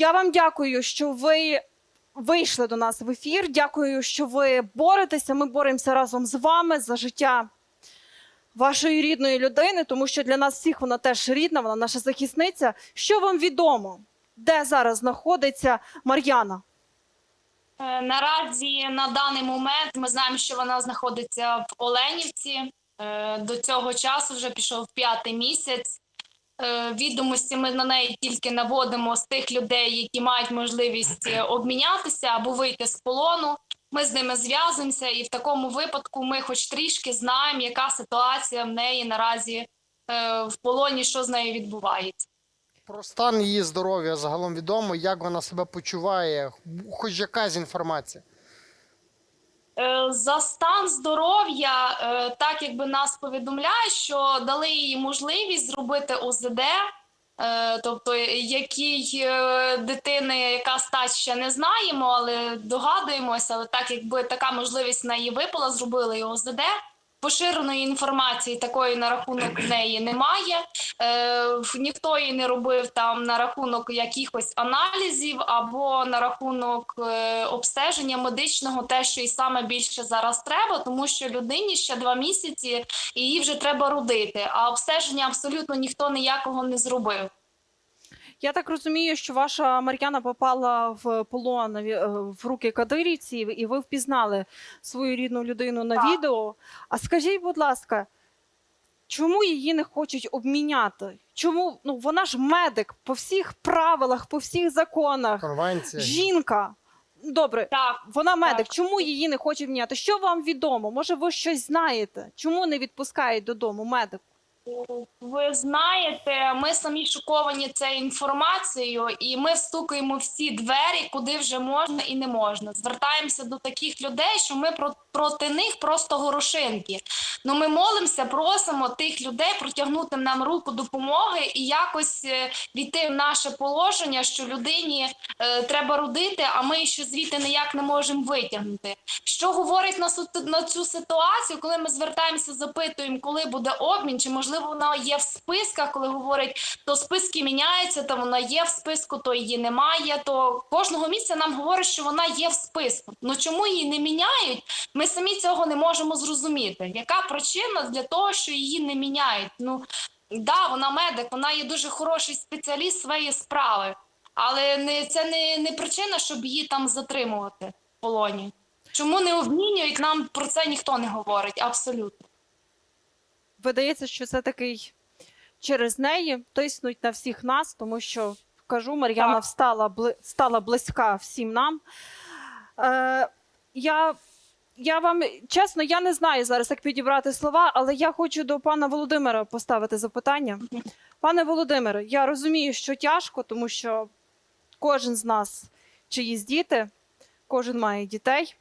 Я вам дякую, що ви вийшли до нас в ефір. Дякую, що ви боретеся. Ми боремося разом з вами за життя вашої рідної людини, тому що для нас всіх вона теж рідна, вона наша захисниця. Що вам відомо, де зараз знаходиться Мар'яна? Е, Наразі на даний момент ми знаємо, що вона знаходиться в Оленівці. Е, До цього часу вже пішов п'ятий місяць. Е, Відомості ми на неї тільки наводимо з тих людей, які мають можливість е, обмінятися або вийти з полону. Ми з ними зв'язуємося, і в такому випадку ми, хоч трішки, знаємо, яка ситуація в неї наразі е, в полоні, що з нею відбувається. Про стан її здоров'я загалом відомо, як вона себе почуває, хоч якась інформація. Е, За стан здоров'я, е, так якби нас повідомляє, що дали їй можливість зробити ОЗД, е, тобто якій дитини яка стать ще не знаємо, але догадуємося. Але так якби така можливість на її випала, зробили їй ОЗД. Поширеної інформації такої на рахунок неї немає. Е, ніхто її не робив там на рахунок якихось аналізів або на рахунок е, обстеження медичного, те, що і саме більше зараз треба, тому що людині ще два місяці і її вже треба родити. А обстеження абсолютно ніхто ніякого не зробив. Я так розумію, що ваша Мар'яна попала в полон е, в руки кадирівців, і ви впізнали свою рідну людину на Так. відео. А скажіть, будь ласка, чому її не хочуть обміняти? Чому ну вона ж медик по всіх правилах, по всіх законах, Конвенція. жінка. Добре, Так, вона медик. Так. Чому її не хочуть обміняти? Що вам відомо? Може, ви щось знаєте? Чому не відпускають додому медик? Ви знаєте, ми самі шоковані цією інформацією, і ми стукаємо всі двері, куди вже можна і не можна. Звертаємося до таких людей, що ми про- проти них просто горошинки. Ну ми молимося, просимо тих людей протягнути нам руку допомоги і якось е, війти в наше положення, що людині е, треба родити, а ми ще звідти ніяк не можемо витягнути. Що говорить на, на цю ситуацію, коли ми звертаємося, запитуємо, коли буде обмін, чи можливо вона є в списках, коли говорять, то списки міняються, то вона є в списку, то її немає. То кожного місця нам говорять, що вона є в списку. Ну чому її не міняють? Ми самі цього не можемо зрозуміти. Яка причина для того, що її не міняють? Ну да, вона медик, вона є дуже хороший спеціаліст своєї справи, але не це не, не причина, щоб її там затримувати в полоні. Чому не обмінюють? Нам про це ніхто не говорить. Абсолютно. Видається, що це такий через неї тиснуть на всіх нас, тому що кажу, Мар'яна встала стала близька всім нам. Е, я, я вам чесно, я не знаю зараз, як підібрати слова, але я хочу до пана Володимира поставити запитання. Пане Володимире, я розумію, що тяжко, тому що кожен з нас чиїсь діти, кожен має дітей.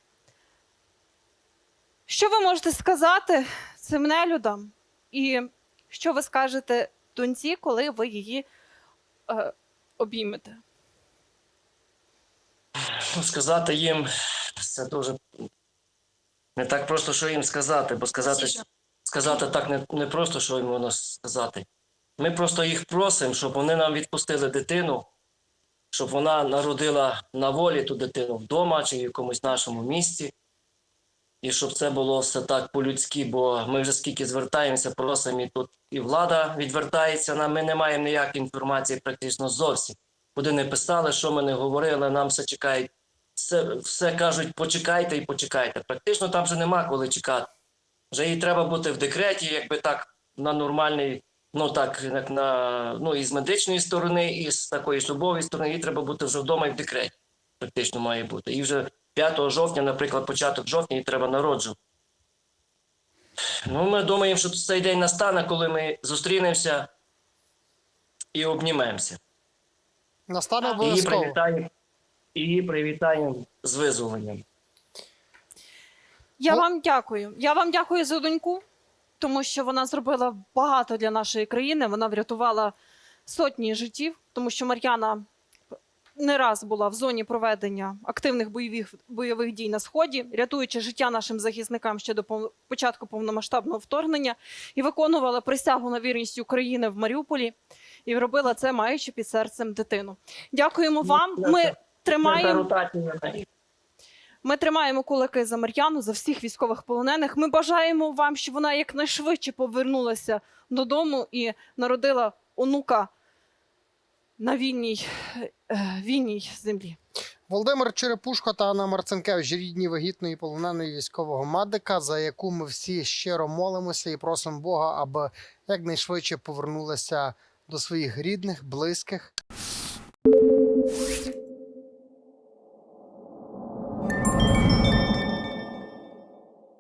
Що ви можете сказати цим нелюдам? І що ви скажете доньці, коли ви її е, обіймете? Ну, сказати їм це дуже не так просто, що їм сказати, бо сказати, сказати так не, не просто, що їм воно сказати. Ми просто їх просимо, щоб вони нам відпустили дитину, щоб вона народила на волі ту дитину вдома чи в якомусь нашому місці. І щоб це було все так по-людськи, бо ми вже скільки звертаємося, просимо, і тут і влада відвертається нам. Ми не маємо ніякої інформації практично зовсім. Куди не писали, що ми не говорили, нам все чекають. Все, все кажуть, почекайте і почекайте. Практично там вже нема коли чекати. Вже їй треба бути в декреті, якби так на нормальний, ну так, як на ну і з медичної сторони, і з такої службової сторони, їй треба бути вже вдома і в декреті. Практично має бути. І вже 5 жовтня, наприклад, початок жовтня, їй треба народжувати. Ну, ми думаємо, що цей день настане, коли ми зустрінемося і обнімемося. Настане І обов'язково. привітаємо, і її привітаємо з визволенням. Я Ну- вам дякую. Я вам дякую за доньку, тому що вона зробила багато для нашої країни. Вона врятувала сотні життів, тому що Мар'яна не раз була в зоні проведення активних бойових, бойових дій на сході, рятуючи життя нашим захисникам ще до початку повномасштабного вторгнення, і виконувала присягу на вірність України в Маріуполі, і робила це, маючи під серцем дитину. Дякуємо вам. Ми тримаємо. Ми тримаємо кулаки за Мар'яну, за всіх військових полонених. Ми бажаємо вам, щоб вона якнайшвидше повернулася додому і народила онука на вільній, е, вільній землі. Володимир Черепушко та Анна Марцинкевич, рідні вагітної полоненої військового медика, за яку ми всі щиро молимося і просимо Бога, аби якнайшвидше повернулася до своїх рідних, близьких.